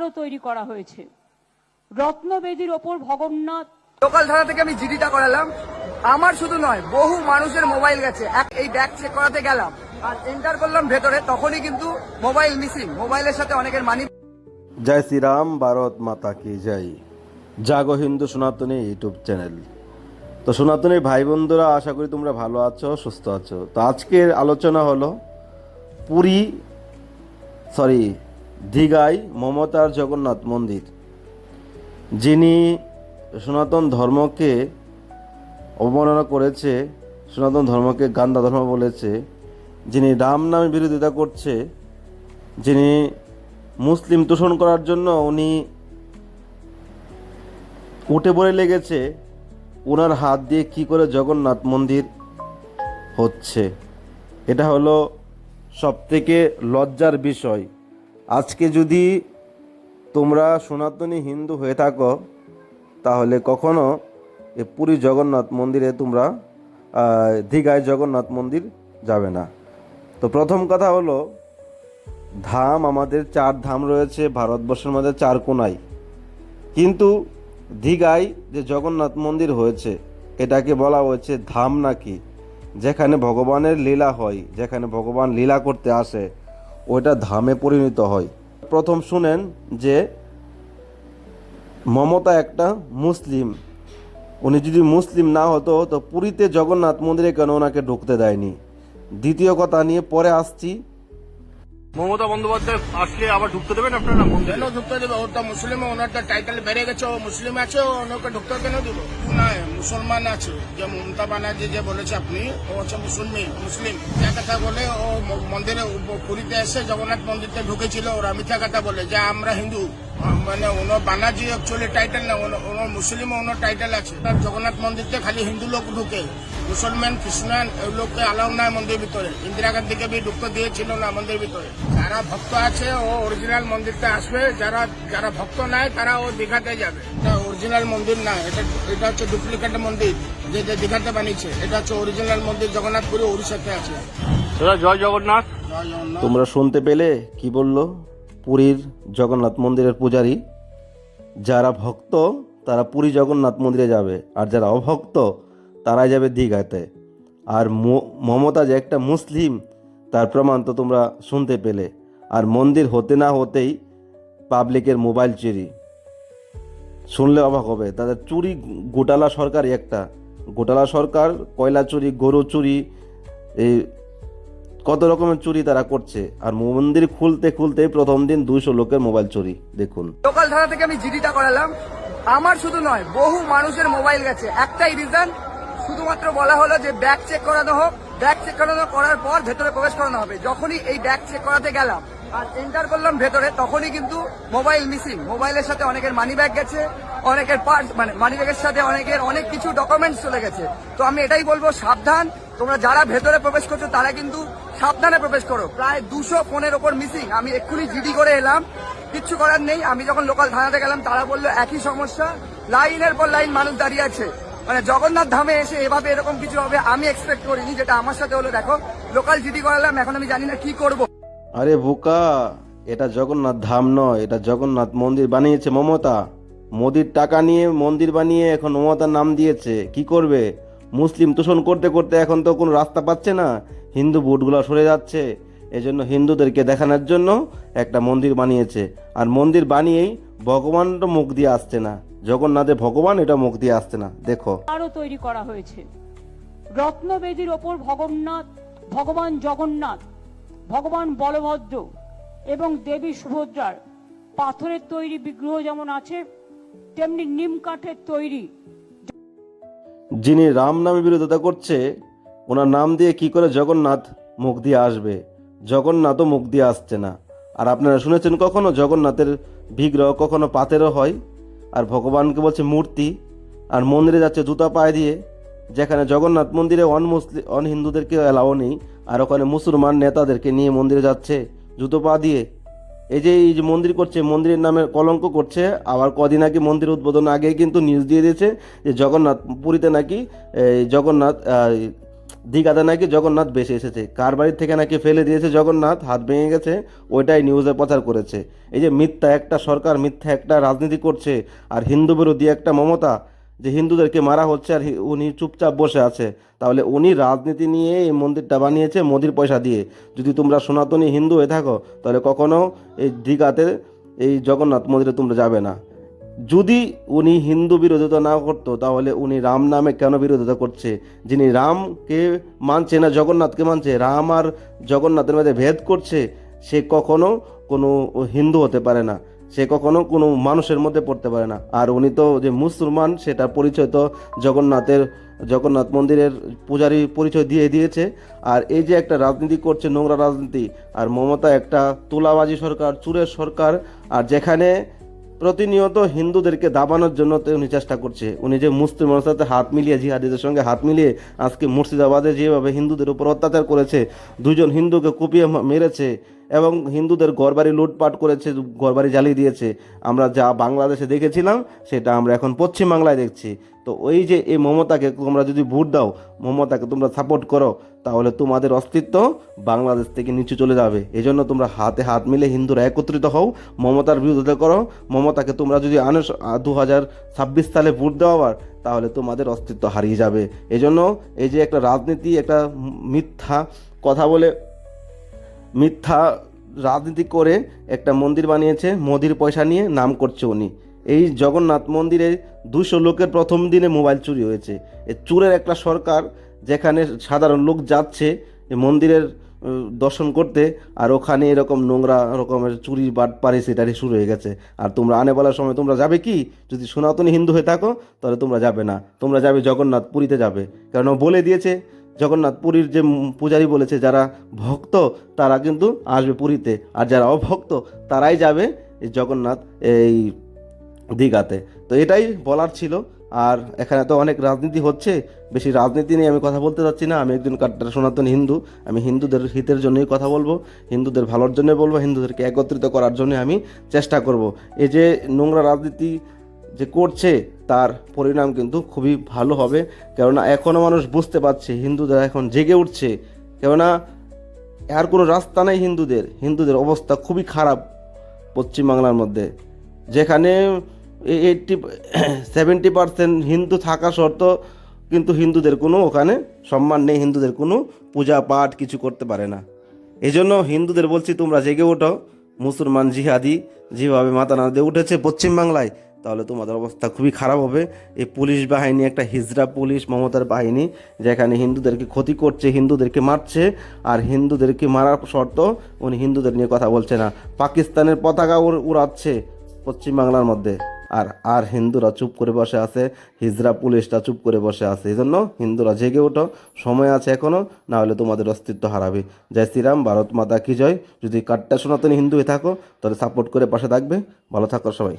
আরও তৈরি করা হয়েছে। রত্নবেদির ওপর ভগন্নাথ লোকাল থানা থেকে আমি জিডিটা করালাম। আমার শুধু নয় বহু মানুষের মোবাইল গেছে। এক- এই ব্যাগ চেক করাতে গেলাম। আর এন্টার করলাম ভেতরে তখনই কিন্তু মোবাইল মিসিং মোবাইলের সাথে অনেকের মানি জয় শ্রীরাম ভারত মাতা কি জয়। জাগো হিন্দু সনাতনী ইউটিউব চ্যানেল। তো সনাতনী ভাই বন্ধুরা আশা করি তোমরা ভালো আছো সুস্থ আছো। তো আজকের আলোচনা হলো পুরী সরি দীঘায় মমতার জগন্নাথ মন্দির। যিনি সনাতন ধর্মকে অবমাননা করেছে, সনাতন ধর্মকে গান্দা ধর্ম বলেছে, যিনি রাম নামে বিরোধিতা করছে, যিনি মুসলিম তোষণ করার জন্য উনি উঠে পড়ে লেগেছে ওনার হাত দিয়ে কি করে জগন্নাথ মন্দির হচ্ছে? এটা হলো সবথেকে লজ্জার বিষয়। আজকে যদি তোমরা সনাতনী হিন্দু হয়ে থাকো, তাহলে কখনো এ পুরী জগন্নাথ মন্দিরে তোমরা দীঘায় জগন্নাথ মন্দির যাবে না। তো প্রথম কথা হলো, ধাম আমাদের চার ধাম রয়েছে, ভারতবর্ষের মধ্যে চার কোনায়। কিন্তু দীঘায় যে জগন্নাথ মন্দির হয়েছে, এটাকে বলা হয়েছে ধাম নাকি, যেখানে ভগবানের লীলা হয়, যেখানে ভগবান লীলা করতে আসে। ওইটা ধামে পরিণত হয়। প্রথম শুনেন যে মমতা একটা মুসলিম। উনি যদি মুসলিম না হতো, তো পুরীতে জগন্নাথ মন্দিরে কেন ওনাকে ঢুকতে দেয়নি? দ্বিতীয় কথা নিয়ে পরে আসছি। মমতা বন্দ্যোপাধ্যায় আসলে আবার ঢুকতে দেবেন আপনারা? কেন ঢুকতে দেবে? ওর তো মুসলিম ওনার তো টাইটেল বেড়ে গেছে, ও মুসলিম আছে ওনাকে ঢুকতে কেন দিব? না, মুসলমান আছে। যে মমতা বানার্জি যে বলেছে আপনি, ও হচ্ছে মুসলিম মুসলিম। যা কথা বলে ও মন্দিরে পুরীতে এসে জগন্নাথ মন্দিরতে ঢুকেছিল, ওরা মিথ্যা কথা বলে যে আমরা হিন্দু। মানে ওনার বানাজি অ্যাকচুয়ালি টাইটেল না ওনার মুসলিম ওনার টাইটেল আছে। তার জগন্নাথ মন্দিরতে খালি হিন্দু লোক ঢুকে মুসলমান খ্রিস্টান এই লোককে অ্যালাউ নাই মন্দির ভিতরে। ইন্দিরা গান্ধীকে বি ঢুকতে দিয়েছিল না মন্দির ভিতরে। যারা ভক্ত আছে ও অরিজিনাল মন্দিরতে আসবে যারা যারা ভক্ত নাই তারা ও দীঘাতে যাবে। এটা অরিজিনাল মন্দির না এটা এটা হচ্ছে ডুপ্লিকেট মন্দির যে যে দীঘাতে বানিয়েছে। এটা হচ্ছে অরিজিনাল মন্দির জগন্নাথপুরে উড়িষ্যাতে আছে। জয় জগন্নাথ। তোমরা শুনতে পেলে? কি বলল? পুরীর জগন্নাথ মন্দিরের পূজারী। যারা ভক্ত, তারা পুরী জগন্নাথ মন্দিরে যাবে। আর যারা অভক্ত, তারাই যাবে দীঘাতে। আর মমতা যে একটা মুসলিম, তার প্রমাণ তো তোমরা শুনতে পেলে। আর মন্দির হতে না হতেই পাবলিকের মোবাইল চুরি। শুনলে অবাক হবে, তাদের চুরি গোটালা সরকারই একটা। গোটালা সরকার, কয়লা চুরি, গরু চুরি, এই কত রকমের চুরি তারা করছে। আর মন্দির খুলতে খুলতে প্রথম দিন দুইশো লোকের মোবাইল চুরি, দেখুন। লোকাল থানা থেকে আমি জিডিটা করালাম। আমার শুধু নয়, বহু মানুষের মোবাইল গেছে। একটাই রিজন শুধুমাত্র বলা হলো যে ব্যাগ চেক করানো হোক। ব্যাগ চেক করানো করার পর ভেতরে প্রবেশ করানো হবে। যখনই এই ব্যাগ চেক করাতে গেলাম আর এন্টার করলাম ভেতরে, তখনই কিন্তু মোবাইল মিসিং মোবাইলের সাথে অনেকের মানি ব্যাগ গেছে, অনেকের পার্স মানে মানি ব্যাগের সাথে অনেকের অনেক কিছু ডকুমেন্টস চলে গেছে। তো আমি এটাই বলব, সাবধান। তোমরা যারা ভেতরে প্রবেশ করছ, তারা কিন্তু সাবধানে প্রবেশ করো। প্রায় দুশো ফোনের ওপর মিসিং। আমি এক্ষুনি জিডি করে এলাম। কিচ্ছু করার নেই। আমি যখন লোকাল থানাতে গেলাম, তারা বলল, একই সমস্যা। লাইনের পর লাইন মানুষ দাঁড়িয়ে আছে। মানে জগন্নাথ ধামে এসে এভাবে এরকম কিছু হবে, আমি এক্সপেক্ট করিনি। যেটা আমার সাথে হলো, দেখো লোকাল জিডি করালাম। এখন আমি জানি না কি করব। আরে বোকা, এটা জগন্নাথ ধাম নয়, এটা জগন্নাথ মন্দির বানিয়েছে মমতা। মোদির টাকা নিয়ে মন্দির বানিয়ে এখন মমতার নাম দিয়েছে। কি করবে? মুসলিম তোষণ করতে করতে এখন তো কোনো রাস্তা পাচ্ছে না। হিন্দু ভোটগুলো সরে যাচ্ছে। এজন্য হিন্দুদেরকে দেখানোর জন্য একটা মন্দির বানিয়েছে। আর মন্দির বানিয়েই ভগবান তো মুখ দিয়ে আসছে না। জগন্নাথের ভগবান এটা মুখ দিয়ে আসছে না। দেখো। আরও তৈরি করা হয়েছে। রত্নবেদির ওপর ভগন্নাথ, ভগবান জগন্নাথ, ভগবান বলভদ্র এবং দেবী সুভদ্রার পাথরের তৈরি বিগ্রহ যেমন আছে, তেমনি নিম কাঠের তৈরি যিনি রাম নামে বিরোধিতা করছে, ওনার নাম দিয়ে কি করে জগন্নাথ মুখ দিয়ে আসবে? জগন্নাথও মুখ দিয়ে আসছে না। আর আপনারা শুনেছেন কখনো জগন্নাথের বিগ্রহ কখনো পাতেরও হয়? আর ভগবানকে বলছে মূর্তি, আর মন্দিরে যাচ্ছে জুতা পায়ে দিয়ে, যেখানে জগন্নাথ মন্দিরে অন মুসলিম অন হিন্দুদেরকে এলাও নেই, আর ওখানে মুসলমান নেতাদেরকে নিয়ে মন্দিরে যাচ্ছে, জুতো পা দিয়ে। এই যে এই যে মন্দির করছে, মন্দিরের নামে কলঙ্ক করছে, আবার কদিন আগে মন্দির উদ্বোধন আগেই কিন্তু নিউজ দিয়ে দিয়েছে যে জগন্নাথ, পুরীতে নাকি, এই জগন্নাথ দীঘাতে নাকি জগন্নাথ বেশি এসেছে। কার বাড়ির থেকে নাকি ফেলে দিয়েছে জগন্নাথ, হাত ভেঙে গেছে, ওইটাই নিউজে প্রচার করেছে। এই যে মিথ্যা একটা সরকার, মিথ্যা একটা রাজনীতি করছে, আর হিন্দু বিরোধী একটা মমতা যে হিন্দুদেরকে মারা হচ্ছে আর উনি চুপচাপ বসে আছে। তাহলে উনি রাজনীতি নিয়ে এই মন্দিরটা বানিয়েছে মোদির পয়সা দিয়ে। যদি তোমরা সনাতনী হিন্দু হয়ে থাকো, তাহলে কখনো এই দীঘাতে এই জগন্নাথ মন্দিরে তোমরা যাবে না। যদি উনি হিন্দু বিরোধিতা না করতো, তাহলে উনি রাম নামে কেন বিরোধিতা করছে? যিনি রামকে মানছে না, জগন্নাথকে মানছে, রাম আর জগন্নাথের মধ্যে ভেদ করছে, সে কখনো কোনো হিন্দু হতে পারে না। সে কখনো কোনো মানুষের মধ্যে পড়তে পারে না। আর উনি তো যে মুসলমান সেটা পরিচয় তো জগন্নাথের, জগন্নাথ মন্দিরের পূজারি পরিচয় দিয়ে দিয়েছে। আর এই যে একটা রাজনীতি করছে নোংরা রাজনীতি, আর মমতা একটা তোলাবাজি সরকার, চুরের সরকার, আর যেখানে প্রতিনিয়ত হিন্দুদেরকে দাবানোর জন্য উনি চেষ্টা করছে। উনি যে মুসলিমের সাথে হাত মিলিয়ে, জিহাদিদের সঙ্গে হাত মিলিয়ে আজকে মুর্শিদাবাদে যেভাবে হিন্দুদের উপর অত্যাচার করেছে, দুজন হিন্দুকে কুপিয়ে মেরেছে এবং হিন্দুদের ঘরবাড়ি লুটপাট করেছে, ঘরবাড়ি জ্বালিয়ে দিয়েছে। আমরা যা বাংলাদেশে দেখেছিলাম, সেটা আমরা এখন পশ্চিমবাংলায় দেখছি। তো ওই যে এই মমতাকে তোমরা যদি ভোট দাও, মমতাকে তোমরা সাপোর্ট করো, তাহলে তোমাদের অস্তিত্ব বাংলাদেশ থেকে নিচে চলে যাবে। এই জন্য তোমরা হাতে হাত মিলে হিন্দুরা একত্রিত হও, মমতার বিরোধিতা করো। মমতাকে তোমরা যদি আনো দু হাজার ছাব্বিশ সালে ভোট দেওয়া আবার তাহলে তোমাদের অস্তিত্ব হারিয়ে যাবে। এই জন্য এই যে একটা রাজনীতি, একটা মিথ্যা কথা বলে মিথ্যা রাজনীতি করে একটা মন্দির বানিয়েছে, মোদির পয়সা নিয়ে নাম করছে উনি। এই জগন্নাথ মন্দিরে দুশো লোকের প্রথম দিনে মোবাইল চুরি হয়েছে। এই চুরের একটা সরকার যেখানে সাধারণ লোক যাচ্ছে মন্দিরের দর্শন করতে, আর ওখানে এরকম নোংরা রকমের চুরি বাট পারি সেটারই শুরু হয়ে গেছে। আর তোমরা আনে বলার সময় তোমরা যাবে কি? যদি সনাতনী হিন্দু হয়ে থাকো, তাহলে তোমরা যাবে না। তোমরা যাবে জগন্নাথ পুরীতে যাবে কারণ বলে দিয়েছে জগন্নাথ পুরীর যে পূজারী বলেছে, যারা ভক্ত, তারা কিন্তু আসবে পুরীতে। আর যারা অভক্ত, তারাই যাবে এই জগন্নাথ এই দীঘাতে। তো এটাই বলার ছিল। আর এখানে তো অনেক রাজনীতি হচ্ছে। বেশি রাজনীতি নিয়ে আমি কথা বলতে চাচ্ছি না। আমি একজন কাট্টার সনাতন হিন্দু। আমি হিন্দুদের হিতের জন্যই কথা বলব। হিন্দুদের ভালোর জন্য বলব। হিন্দুদেরকে একত্রিত করার জন্য আমি চেষ্টা করব। এই যে নোংরা রাজনীতি যে করছে তার পরিণাম কিন্তু খুবই ভালো হবে। কেননা এখনও মানুষ বুঝতে পারছে হিন্দুদের এখন জেগে উঠছে। কেননা আর কোনো রাস্তা নেই হিন্দুদের। হিন্দুদের অবস্থা খুবই খারাপ পশ্চিমবাংলার মধ্যে। যেখানে এইটটি সেভেন্টি পার্সেন্ট হিন্দু থাকা সত্ত্বেও কিন্তু হিন্দুদের কোনো ওখানে সম্মান নেই, হিন্দুদের কোনো পূজা পাঠ কিছু করতে পারে না। এই জন্য হিন্দুদের বলছি তোমরা জেগে ওঠো। মুসলমান জিহাদি যেভাবে মাথা না দিয়ে উঠেছে পশ্চিমবাংলায় তাহলে তোমাদের অবস্থা খুবই খারাপ হবে। এই পুলিশ বাহিনী, একটা হিজড়া পুলিশ, মমতার বাহিনী, যেখানে হিন্দুদেরকে ক্ষতি করছে, হিন্দুদেরকে মারছে, আর হিন্দুদেরকে মারার শর্ত উনি হিন্দুদের নিয়ে কথা বলছে না। পাকিস্তানের পতাকা উড়- উড়াচ্ছে পশ্চিমবাংলার মধ্যে। আর আর হিন্দুরা চুপ করে বসে আছে হিজড়া পুলিশটা চুপ করে বসে আছে। এই জন্য হিন্দুরা জেগে ওঠো, সময় আছে এখনও না হলে তোমাদের অস্তিত্ব হারাবে। জয় শ্রীরাম, ভারত মাতা কি জয়? যদি কাট্টা সনাতনী হিন্দু হয়ে থাকো, তাহলে সাপোর্ট করে পাশে থাকবে। ভালো থাকো সবাই।